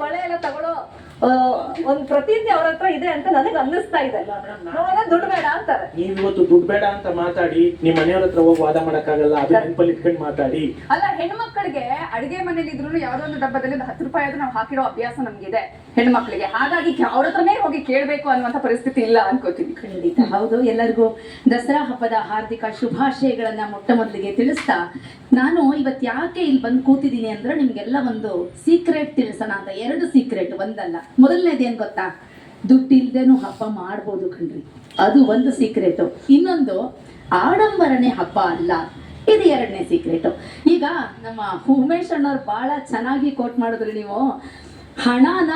ಬಳೆ ಎಲ್ಲ ತಗೊಳ್ಳೋ ಆ, ಒಂದ್ ಪ್ರತಿಜ್ಞೆ ಅವ್ರ ಹತ್ರ ಇದೆ ಅಂತ ನನಗೆ ಅನ್ನಿಸ್ತಾ ಇದೆ. ನೋಡೋಣ ದುಡ್ಡು ಬೇಡ ಅಂತಾರೆ. ನೀವ್ ಇವತ್ತು ದುಡ್ಡು ಬೇಡ ಅಂತ ಮಾತಾಡಿ ನಿಮ್ ಮನೆಯವ್ರ ಹತ್ರ ಹೋಗಿ ವಾದ ಮಾಡಕ್ಕಾಗಲ್ಲ ಅದು ನೆನಪಲ್ಲಿ ಇಟ್ಕೊಂಡು ಮಾತಾಡಿ. ಅಲ್ಲ ಹೆಣ್ಮಕ್ಳಿಗೆ ಅಡಿಗೆ ಮನೇಲಿ ಇದ್ರು ಯಾವ್ದೋ ಒಂದು ಡಬ್ಬದಲ್ಲಿ ಒಂದು ಹತ್ತು ರೂಪಾಯಿ ಆದ್ರೂ ನಾವು ಹಾಕಿರೋ ಅಭ್ಯಾಸ ನಮ್ಗಿದೆ ಹೆಣ್ಮಕ್ಳಿಗೆ. ಹಾಗಾಗಿ ಅವ್ರ ಹತ್ರನೇ ಹೋಗಿ ಕೇಳ್ಬೇಕು ಅನ್ನುವಂತ ಪರಿಸ್ಥಿತಿ ಇಲ್ಲ ಅನ್ಕೋತೀನಿ. ಖಂಡಿತ ಹೌದು. ಎಲ್ಲರಿಗೂ ದಸರಾ ಹಬ್ಬದ ಹಾರ್ದಿಕ ಶುಭಾಶಯಗಳನ್ನ ಮೊಟ್ಟ ಮೊದಲಿಗೆ ತಿಳಿಸ್ತಾ ನಾನು ಇವತ್ತು ಯಾಕೆ ಇಲ್ಲಿ ಬಂದು ಕೂತಿದ್ದೀನಿ ಅಂದ್ರೆ ನಿಮ್ಗೆಲ್ಲ ಒಂದು ಸೀಕ್ರೆಟ್ ತಿಳಿಸೋಣ ಅಂತ ಎರಡು ಸೀಕ್ರೆಟ್ ಒಂದಲ್ಲ. ಮೊದಲನೇದು ಗೊತ್ತಾ ಗೊತ್ತಾ? ದುಡ್ಡಿಲ್ದೇನು ಹಬ್ಬ ಮಾಡ್ಬೋದು ಕಣ್ರಿ. ಅದು ಒಂದು ಸೀಕ್ರೆಟು ಇನ್ನೊಂದು, ಆಡಂಬರನೇ ಹಬ್ಬ ಅಲ್ಲ. ಇದು ಎರಡನೇ ಸೀಕ್ರೆಟು ಈಗ ನಮ್ಮ ಉಮೇಶ್ ಅಣ್ಣವ್ರು ಬಹಳ ಚೆನ್ನಾಗಿ ಕೋಟ್ ಮಾಡಿದ್ರು ನೀವು. ಹಣನ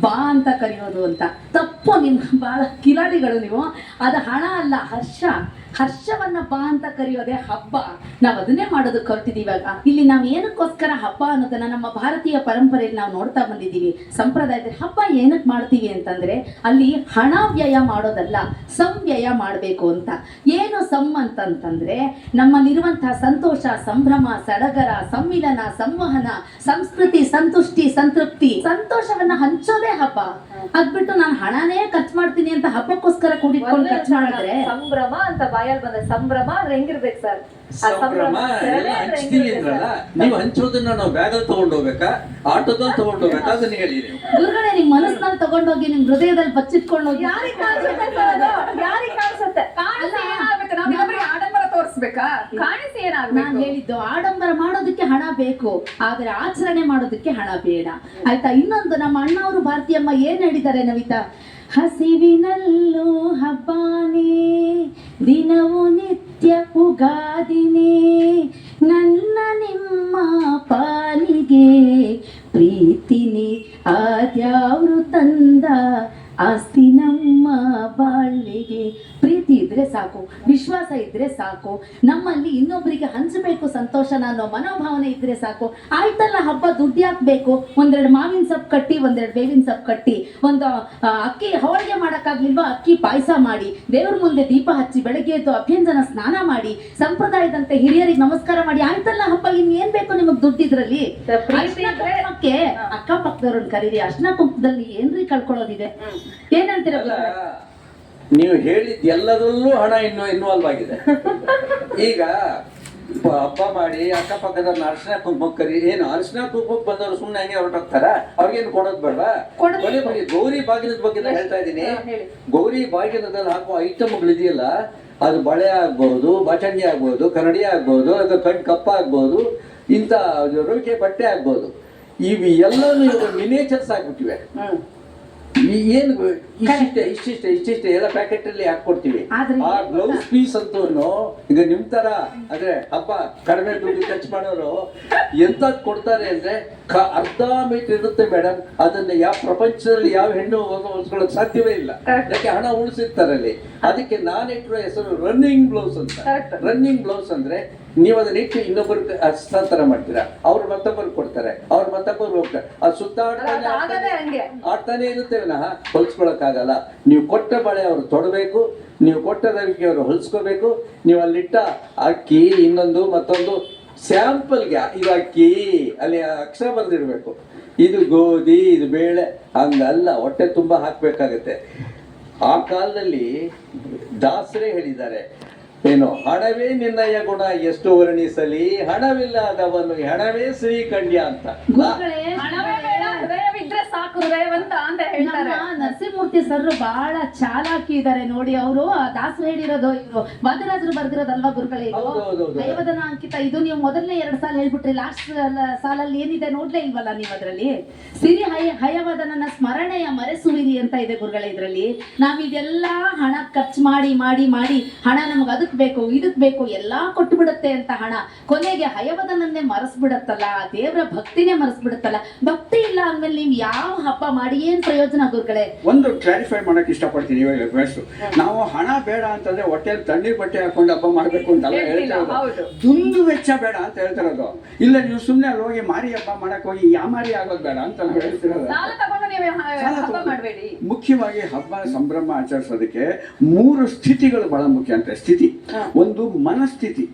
ಬಾ ಅಂತ ಕರೆಯೋದು ಅಂತ. ತಪ್ಪು ನಿಮ್ಮ ಬಾಳ ಕಿಲಾಡಿಗಳು ನೀವು. ಅದು ಹಣ ಅಲ್ಲ, ಹರ್ಷ. ಹರ್ಷವನ್ನ ಬಾ ಅಂತ ಕರೆಯೋದೇ ಹಬ್ಬ. ನಾವು ಅದನ್ನೇ ಮಾಡೋದಕ್ಕೆ ಹೊರಟಿದೀವಿ ಇವಾಗ. ಇಲ್ಲಿ ನಾವು ಏನಕ್ಕೋಸ್ಕರ ಹಬ್ಬ ಅನ್ನೋದನ್ನ ನಮ್ಮ ಭಾರತೀಯ ಪರಂಪರೆಯಲ್ಲಿ ನಾವು ನೋಡ್ತಾ ಬಂದಿದ್ದೀವಿ. ಸಂಪ್ರದಾಯದಲ್ಲಿ ಹಬ್ಬ ಏನಕ್ಕೆ ಮಾಡ್ತೀವಿ ಅಂತಂದ್ರೆ ಅಲ್ಲಿ ಹಣ ವ್ಯಯ ಮಾಡೋದಲ್ಲ ಸಂವ್ಯಯ ಮಾಡಬೇಕು ಅಂತ. ಏನು ಸಂ ಅಂತಂತಂದ್ರೆ ನಮ್ಮಲ್ಲಿರುವಂತಹ ಸಂತೋಷ, ಸಂಭ್ರಮ, ಸಡಗರ ಸಮ್ಮಿಲನ ಸಂವಹನ, ಸಂಸ್ಕೃತಿ, ಸಂತುಷ್ಟಿ, ಸಂತೃಪ್ತಿ, ಸಂತೋಷವನ್ನ ಹಂಚೋದೇ ಹಬ್ಬ. ಅದ್ಬಿಟ್ಟು ನಾನು ಹಣನೇ ಖರ್ಚು ಮಾಡ್ತೀನಿ ಅಂತ ಹಬ್ಬಕ್ಕೋಸ್ಕರ ಕೂಡಿಟ್ಕೊಂಡು ಖರ್ಚು ಮಾಡಿದ್ರೆ ಸಂಭ್ರಮ ಅಂತ ಬಾಯಲ್ಲಿ ಬಂದ. ಸಂಭ್ರಮ ಅಂದ್ರೆ ಹೆಂಗಿರ್ಬೇಕು ಸರ್? ಆ ಸಂಭ್ರಮ ಹೆಂಗಿರ್ಬೇಕು ಅಂದ್ರಲ್ಲ ಸರ್? ನೀವು ಹಂಚೋದನ್ನ ನಾವು ಬ್ಯಾಗಲ್ಲಿ ತಗೊಂಡು ಹೋಗ್ಬೇಕಾ ಆಟೋದಲ್ಲಿ ತಗೊಂಡು ಹೋಗ್ಬೇಕಾ ಅದನ್ನ ಹೇಳಿ ನೀವು. ಗುರುಗಳೇ ನಿಮ್ ಮನಸ್ಸಿನಲ್ಲಿ ತಗೊಂಡೋಗಿ ನಿಮ್ ಹೃದಯದಲ್ಲಿ ಬಚ್ಚಿಟ್ಕೊಂಡು ಹೋಗಿ. ಯಾರಿಗ್ ಕಾಣಿಸುತ್ತೆ? ಯಾರಿಗ್ ಕಾಣಿಸುತ್ತೆ ಕಾಣಿಸಿ ಏನಾಗ್ಬೇಕು ನಾವು ಇನ್ನೊಬ್ರಿಗೆ ತೋರಿಸ್ಬೇಕಾ ಕಾಣಿಸಿ ನಾನು ಹೇಳಿದ್ದು, ಆಡಂಬರ ಮಾಡೋದಕ್ಕೆ ಹಣ ಬೇಕು, ಆದ್ರೆ ಆಚರಣೆ ಮಾಡೋದಕ್ಕೆ ಹಣ ಬೇಡ. ಆಯ್ತಾ? ಇನ್ನೊಂದು, ನಮ್ಮ ಅಣ್ಣವರು ಭಾರತೀಯಮ್ಮ ಏನ್ ಹೇಳಿದ್ದಾರೆ ನವಿತಾ ಹಸಿವಿನಲ್ಲೂ ಹಬ್ಬಾನೇ, ದಿನವು ನಿತ್ಯ ಉಗಾದಿನೇ, ನನ್ನ ನಿಮ್ಮ ಪಾಲಿಗೆ ಪ್ರೀತಿನಿ, ಆದ್ಯಾವ್ರು ತಂದ ಆಸ್ತಿ ನಮ್ಮ ಪ್ರೀತಿ ಇದ್ರೆ ಸಾಕು ವಿಶ್ವಾಸ ಇದ್ರೆ ಸಾಕು ನಮ್ಮಲ್ಲಿ ಇನ್ನೊಬ್ಬರಿಗೆ ಹಂಚಬೇಕು ಸಂತೋಷನ ಅನ್ನೋ ಮನೋಭಾವನೆ ಇದ್ರೆ ಸಾಕು ಆಯ್ತಲ್ಲ ಹಬ್ಬ ದುಡ್ಡು ಹಾಕ್ಬೇಕು ಒಂದೆರಡು ಮಾವಿನ ಸೊಪ್ಪು ಕಟ್ಟಿ ಒಂದೆರಡು ಬೇವಿನ ಸೊಪ್ಪು ಕಟ್ಟಿ ಒಂದು ಅಕ್ಕಿ ಹೋಳಿಗೆ ಮಾಡೋಕ್ಕಾಗ್ಲಿಲ್ವಾ ಅಕ್ಕಿ ಪಾಯಸ ಮಾಡಿ ದೇವ್ರ ಮುಂದೆ ದೀಪ ಹಚ್ಚಿ ಬೆಳಗ್ಗೆ ಎದ್ದು ಅಭ್ಯಂಜನ ಸ್ನಾನ ಮಾಡಿ ಸಂಪ್ರದಾಯದಂತೆ ಹಿರಿಯರಿಗೆ ನಮಸ್ಕಾರ ಮಾಡಿ ಆಯ್ತಲ್ಲ ಹಬ್ಬ ಇನ್ ಏನ್ ಬೇಕು ನಿಮಗ್ ದುಡ್ಡಿದ್ರಲ್ಲಿ ಇದ್ರಲ್ಲಿ? ಅಕ್ಕ ಪಕ್ಕದವ್ರನ್ನ ಕರೀರಿ ಅರ್ಶಿನ ಕುಂಕದಲ್ಲಿ ಏನ್ರಿ ಕಳ್ಕೊಳ್ಳೋದಿದೆ? ಏನಂತೀರ ನೀವು ಹೇಳಿದ ಎಲ್ಲದರಲ್ಲೂ ಹಣ ಇನ್ನು ಇನ್ವಾಲ್ವ್ ಆಗಿದೆ. ಈಗ ಹಬ್ಬ ಮಾಡಿ ಅಕ್ಕಪಕ್ಕದ ಅರ್ಶಿನ ಕುಂಕುಮಕ್ಕೆ ಕರಿ ಏನು ಅರ್ಶನ ಕುಂಕುಮಕ್ಕೆ ಬಂದವರು ಸುಮ್ಮನೆ ಹಂಗೆ ಹೊರಟೋಗ್ತಾರ? ಅವ್ರಿಗೇನು ಕೊಡೋದು ಬೇಡವಾ ಕೊಡೋದು ಕೊನೆ ಬಗ್ಗೆ ಗೌರಿ ಬಾಗಿಲದ ಬಗ್ಗೆ ಹೇಳ್ತಾ ಇದ್ದೀನಿ. ಗೌರಿ ಬಾಗಿಲದಲ್ಲಿ ಹಾಕುವ ಐಟಮ್ಗಳು ಇದೆಯಲ್ಲ ಅದು ಬಳೆ ಆಗ್ಬಹುದು ಬಚಂಡಿ ಆಗ್ಬಹುದು ಕನ್ನಡಿ ಆಗ್ಬಹುದು ಅದು ಕಣ್ ಕಪ್ಪ ಆಗ್ಬಹುದು ಇಂಥ ರವಿಕೆ ಬಟ್ಟೆ ಆಗ್ಬಹುದು ಇವು ಎಲ್ಲನೂ ಇವಾಗ ಮಿನೇಚರ್ಸ್ ಆಗ್ಬಿಟ್ಟಿವೆ. ಏನು ಇಷ್ಟಿಷ್ಟೇ ಇಷ್ಟಿಷ್ಟೇ ಇಷ್ಟಿಷ್ಟೇ ಎಲ್ಲ ಪ್ಯಾಕೆಟ್ ಅಲ್ಲಿ ಹಾಕೊಡ್ತೀವಿ ಆ ಬ್ಲೌಸ್ ಪೀಸ್ ಅಂತೂ ಈಗ ನಿಮ್ ತರ ಅಂದ್ರೆ ಹಬ್ಬ ಕಡಿಮೆ ದುಡ್ಡು ಖರ್ಚು ಮಾಡೋರು ಎಂತದ್ ಕೊಡ್ತಾರೆ ಅಂದ್ರೆ ಅರ್ಧ ಮೀಟರ್ ಇರುತ್ತೆ ಮೇಡಮ್ ಅದನ್ನ ಯಾವ ಪ್ರಪಂಚದಲ್ಲಿ ಯಾವ ಹೆಣ್ಣು ಹೊಲ್ಸ್ಕೊಳಕ್ ಸಾಧ್ಯವೇ ಇಲ್ಲ. ಅದಕ್ಕೆ ಹಣ ಉಳಿಸಿರ್ತಾರೆ ಅಲ್ಲಿ ಅದಕ್ಕೆ ನಾನಿಟ್ಟಿರೋ ಹೆಸರು ರನ್ನಿಂಗ್ ಬ್ಲೌಸ್ ಅಂತ. ರನ್ನಿಂಗ್ ಬ್ಲೌಸ್ ಅಂದ್ರೆ ನೀವು ಅದನ್ನ ಇಟ್ಟು ಇನ್ನೊಬ್ಬರು ಹಸ್ತಾಂತರ ಮಾಡ್ತೀರಾ. ಅವ್ರು ಮತ್ತೊಬ್ಬರು ಕೊಡ್ತಾರೆ. ಅವ್ರು ಆ ಸುತ್ತ ಸುತ್ತಾಡ್ತಾನೆ. ಆಡ್ತಾನೆ ಇರುತ್ತೆ ವಿನಃ. ಹೊಲ್ಸ್ಕೊಳಕ್ಕಾಗಲ್ಲ. ನೀವು ಕೊಟ್ಟ ಬಳೆ ಅವರು ತೊಡಬೇಕು ನೀವು ಕೊಟ್ಟ ರವಿಕೆ ಅವರು ಹೊಲ್ಸ್ಕೋಬೇಕು ನೀವು ಅಲ್ಲಿಟ್ಟ ಅಕ್ಕಿ ಇನ್ನೊಂದು ಮತ್ತೊಂದು ಸ್ಯಾಂಪಲ್ಗೆ ಇದು ಅಕ್ಕಿ ಅಲ್ಲಿ ಅಕ್ಷರ ಬಂದಿರಬೇಕು ಇದು ಗೋಧಿ ಇದು ಬೇಳೆ ಹಂಗಲ್ಲ ಹೊಟ್ಟೆ ತುಂಬ ಹಾಕ್ಬೇಕಾಗತ್ತೆ. ಆ ಕಾಲದಲ್ಲಿ ದಾಸರೇ ಹೇಳಿದ್ದಾರೆ ಏನು ಹಣವೇ ನಿನ್ನಯ ಗುಣ ಎಷ್ಟು ವರ್ಣಿಸಲಿ ಹಣವಿಲ್ಲದವನು ಹಣವೇ ಶ್ರೀಕಂಡ್ಯ ಅಂತ ಗುರುಗಳೇ ಹಣವೇ ಬೇಡ ಹೃದಯವಿದ್ರೆ ಸಾಕು ಹೃದಯವಂತ ಅಂತ ಹೇಳ್ತಾರೆ. ನರಸಿಂಹಮೂರ್ತಿ ಸರ್ ಬಹಳ ಚಾಲಾಕಿ ಇದ್ದಾರೆ ನೋಡಿ ಅವರು ದಾಸರು ಹೇಳಿರೋದು ಇವರು. ವಾದರಾಜರು ಬರ್ದಿರೋದಲ್ವಾ ಗುರುಗಳೇ. ದೈವದನ ಅಂಕಿತ. ಇದು ನೀವು ಮೊದಲನೇ ಎರಡ್ ಸಾಲ ಹೇಳ್ಬಿಟ್ರಿ ಲಾಸ್ಟ್ ಸಾಲಲ್ಲಿ ಏನಿದೆ ನೋಡ್ಲೇ ಇಲ್ವಲ್ಲ ನೀವು ಅದರಲ್ಲಿ? ಸಿರಿ ಹಯ ಹಯವದನನ ಸ್ಮರಣೆಯ ಮರೆಸುವಿರಿ ಅಂತ ಇದೆ ಗುರುಗಳೇ ಇದರಲ್ಲಿ. ನಾವ್ ಇದೆಲ್ಲ ಹಣ ಖರ್ಚು ಮಾಡಿ ಮಾಡಿ ಮಾಡಿ ಹಣ ನಮ್ಗೆ ಅದಕ್ ಬೇಕು ಇದಕ್ ಬೇಕು ಎಲ್ಲಾ ಕೊಟ್ಟು ಬಿಡುತ್ತೆ ಅಂತ ಹಣ. ಕೊನೆಗೆ ಹಯವದನನ್ನೇ ಮರೆಸ್ಬಿಡತ್ತಲ್ಲ ದೇವರ ಭಕ್ತಿನೇ ಮರೆಸ್ಬಿಡುತ್ತಲ್ಲ. ಭಕ್ತಿ ಇಲ್ಲ ಅಂದ್ಮೇಲೆ ನೀವು ಯಾವ ಹಬ್ಬ ಮಾಡಿ ಏನ್ ಪ್ರಯೋಜನ ಗುರುಗಳೇ? ಒಂದು ಕ್ಲಾರಿಫೈ ಮಾಡಕ್ ಇಷ್ಟಪಡ್ತೀನಿ ಇವಾಗ ನಾವು ಹಣ ಬೇಡ ಅಂತಂದ್ರೆ ಹೊಟ್ಟೆ ತಣ್ಣೀರ್ ಬಟ್ಟೆ ಹಾಕೊಂಡು ಹಬ್ಬ ಮಾಡ್ಬೇಕು ಅಂತೆಲ್ಲ ಹೇಳ್ತಾ ದುಂದು ವೆಚ್ಚ ಬೇಡ ಅಂತ ಹೇಳ್ತಿರೋದು ಇಲ್ಲ ನೀವು ಸುಮ್ಮನೆ ಅಲ್ಲಿ ಹೋಗಿ ಮಾರಿ ಹಬ್ಬ ಮಾಡಕ್ ಹೋಗಿ ಯಾಮಾರಿ ಆಗೋದ್ ಬೇಡ ಅಂತ ನಾವು ಹೇಳ್ತಿರೋದು ಮುಖ್ಯವಾಗಿ ಹಬ್ಬ ಸಂಭ್ರಮ ಆಚರಿಸೋದಕ್ಕೆ ಮೂರು ಸ್ಥಿತಿಗಳು ಬಹಳ ಮುಖ್ಯ ಅಂತ. ಸ್ಥಿತಿ. ಒಂದು ಮನಸ್ಥಿತಿ.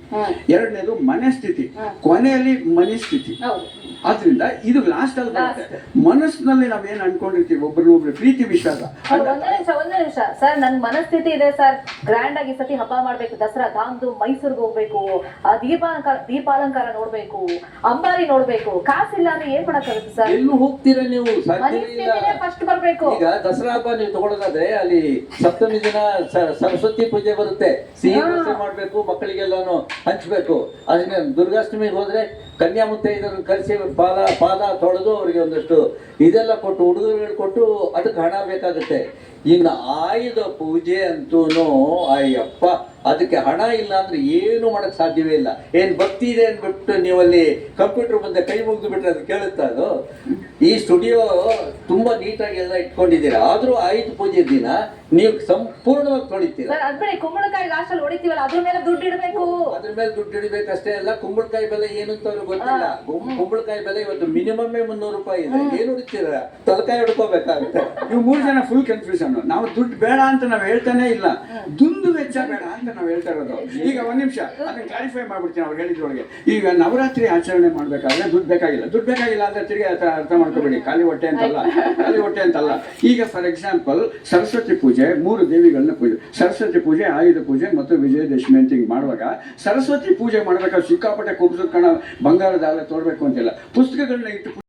ಎರಡನೇದು ಮನಸ್ಥಿತಿ ಕೊನೆಯಲ್ಲಿ ಮನಸ್ಥಿತಿ ಆದ್ರಿಂದ ಇದು ಲಾಸ್ಟ್ ಅಲ್ಲಿ ಬರುತ್ತೆ. ಮನಸ್ಸಿನಲ್ಲಿ ನಾವೇನ್ ಅನ್ಕೊಂಡಿರ್ತೀವಿ? ಒಬ್ರನ್ನೊಬ್ರು ಪ್ರೀತಿ ವಿಶ್ವಾಸ. ಒಂದೇ ನಿಮಿಷ ಒಂದೇ ನಿಮಿಷ. ಸರ್ ನನ್ ಮನಸ್ಥಿತಿ ಇದೆ ಸರ್. ಗ್ರ್ಯಾಂಡ್ ಆಗಿ ಸತಿ ಹಬ್ಬ ಮಾಡ್ಬೇಕು. ದಸರಾ ಧಾಮ್ದು ಮೈಸೂರ್ಗೆ ಹೋಗ್ಬೇಕು. ಆ ದೀಪಾಲಂಕಾರ ದೀಪಾಲಂಕಾರ ನೋಡ್ಬೇಕು. ಅಂಬಾರಿ ನೋಡ್ಬೇಕು. ಕಾಸಿಲ್ಲ ಅಂದ್ರೆ ಏನ್ ಮಾಡಕ್ಕಾಗುತ್ತೆ ಸರ್? ಎಲ್ಲೂ ಹೋಗ್ತೀರಾ ನೀವು? ಸಾಧ್ಯವೇ ಇಲ್ಲ. ಮನಸ್ಥಿತಿನೇ ಫಸ್ಟ್ ಬರ್ಬೇಕು. ಈಗ ದಸರಾ ಹಬ್ಬ ನೀವು ತಗೊಳ್ಳೋದಾದ್ರೆ ಅಲ್ಲಿ ಸಪ್ತಮಿ ದಿನ ಸ- ಸರಸ್ವತಿ ಪೂಜೆ ಬರುತ್ತೆ. ಸಿಹಿ ದೋಸೆ ಮಾಡ್ಬೇಕು ಮಕ್ಕಳಿಗೆಲ್ಲಾನು ಹಂಚ್ಬೇಕು. ಅದನ್ನ ದುರ್ಗಾಷ್ಟಮಿಗೆ ಹೋದ್ರೆ ಕನ್ಯಾ ಮುತ್ತೈದರನ್ನು ಕರೆಸಿ ಪಾದ ಪಾದ ತೊಳೆದು ಅವರಿಗೆ ಒಂದಷ್ಟು ಇದೆಲ್ಲ ಕೊಟ್ಟು, ಉಡುಗೊರೆಗಳು ಕೊಟ್ಟು ಅದಕ್ಕೆ ಹಣ ಬೇಕಾಗುತ್ತೆ. ಇನ್ನು ಆಯುಧ ಪೂಜೆ ಅಂತೂ ಅಯ್ಯಪ್ಪ ಅದಕ್ಕೆ ಹಣ ಇಲ್ಲ ಅಂದ್ರೆ ಏನು ಮಾಡಕ್ ಸಾಧ್ಯವೇ ಇಲ್ಲ. ಏನ್ ಭಕ್ತಿ ಇದೆ ಅಂದ್ಬಿಟ್ಟು ನೀವಲ್ಲಿ ಕಂಪ್ಯೂಟರ್ ಮುಂದೆ ಕೈ ಮುಗಿದು ಬಿಟ್ರೆ ಅದು ಕೇಳುತ್ತಾ ಅದು? ಈ ಸ್ಟುಡಿಯೋ ತುಂಬಾ ನೀಟಾಗಿ ಎಲ್ಲ ಇಟ್ಕೊಂಡಿದ್ದೀರಾ? ಆದ್ರೂ ಆಯುಧ ಪೂಜೆ ದಿನ ನೀವು ಸಂಪೂರ್ಣವಾಗಿ ತೊಳಿತೀರಾ? ಸರ್ ಅದ್ಬಿಡಿ ಕುಂಬಳಕಾಯಿ ಲಾಸ್ಟ್ ಅಲ್ಲಿ ಹೊಡಿತೀವಲ್ಲ ಅದ್ರ ಮೇಲೆ ದುಡ್ಡು ಇಡಬೇಕು. ಅದ್ರ ಮೇಲೆ ದುಡ್ಡು ಹಿಡಿಬೇಕಷ್ಟೇ ಅಲ್ಲ ಕುಂಬಳಕಾಯಿ ಬೆಲೆ ಏನು ಅಂತ ಅವ್ರಿಗೆ ಗೊತ್ತಿಲ್ಲ. ಕುಂಬಳಕಾಯಿ ಬೆಲೆ ಇವತ್ತು ಮಿನಿಮಮ್ ಮುನ್ನೂರು ರೂಪಾಯಿ ಇದೆ. ಏನು ಹುಡುಕ್ತೀರಾ ತಲಕಾಯಿ ಹಿಡ್ಕೋಬೇಕಾಗುತ್ತೆ. ನೀವು ಮೂರು ಜನ ಫುಲ್ ಕನ್ಫ್ಯೂಷನ್ ನಾವು ದುಡ್ಡು ಬೇಡ ಅಂತ ನಾವು ಹೇಳ್ತಾನೆ ಇಲ್ಲ. ದುಂದು ವೆಚ್ಚ ಬೇಡ ಅಂತ ನಾವು ಹೇಳ್ತಾ ಇರೋದು. ಈಗ ಒಂದ್ ನಿಮಿಷ. ಅದನ್ನ ಕ್ಲಾರಿಫೈ ಮಾಡ್ಬಿಡ್ತೀನಿ ಅವ್ರು ಹೇಳಿದ್ರೊಳಗೆ ಈಗ ನವರಾತ್ರಿ ಆಚರಣೆ ಮಾಡ್ಬೇಕಾದ್ರೆ ದುಡ್ಡು ಬೇಕಾಗಿಲ್ಲ. ದುಡ್ಡು ಬೇಕಾಗಿಲ್ಲ ಅಂದ್ರೆ ತಿರುಗಿ ಅರ್ಥ ಅರ್ಥ ಮಾಡ್ಕೋಬೇಡಿ. ಖಾಲಿ ಹೊಟ್ಟೆ ಅಂತಲ್ಲ. ಖಾಲಿ ಹೊಟ್ಟೆ ಅಂತಲ್ಲ. ಈಗ ಫಾರ್ ಎಕ್ಸಾಂಪಲ್ ಸರಸ್ವತಿ ಪೂಜೆ ಮೂರು ದೇವಿಗಳನ್ನ ಪೂಜೆ. ಸರಸ್ವತಿ ಪೂಜೆ ಆಯುಧ ಪೂಜೆ ಮತ್ತು ವಿಜಯದಶಮಿ ಅಂತ ಹಿಂಗೆ ಮಾಡುವಾಗ ಸರಸ್ವತಿ ಪೂಜೆ ಮಾಡ್ಬೇಕಾದ್ರೆ ಸಿಕ್ಕಾಪಟ್ಟೆ ಕುಬ್ಸದ ಕಣ ಬಂಗಾರದ ಆಗ ತೋಡ್ಬೇಕು ಅಂತಿಲ್ಲ. ಪುಸ್ತಕಗಳನ್ನ ಇಟ್ಟು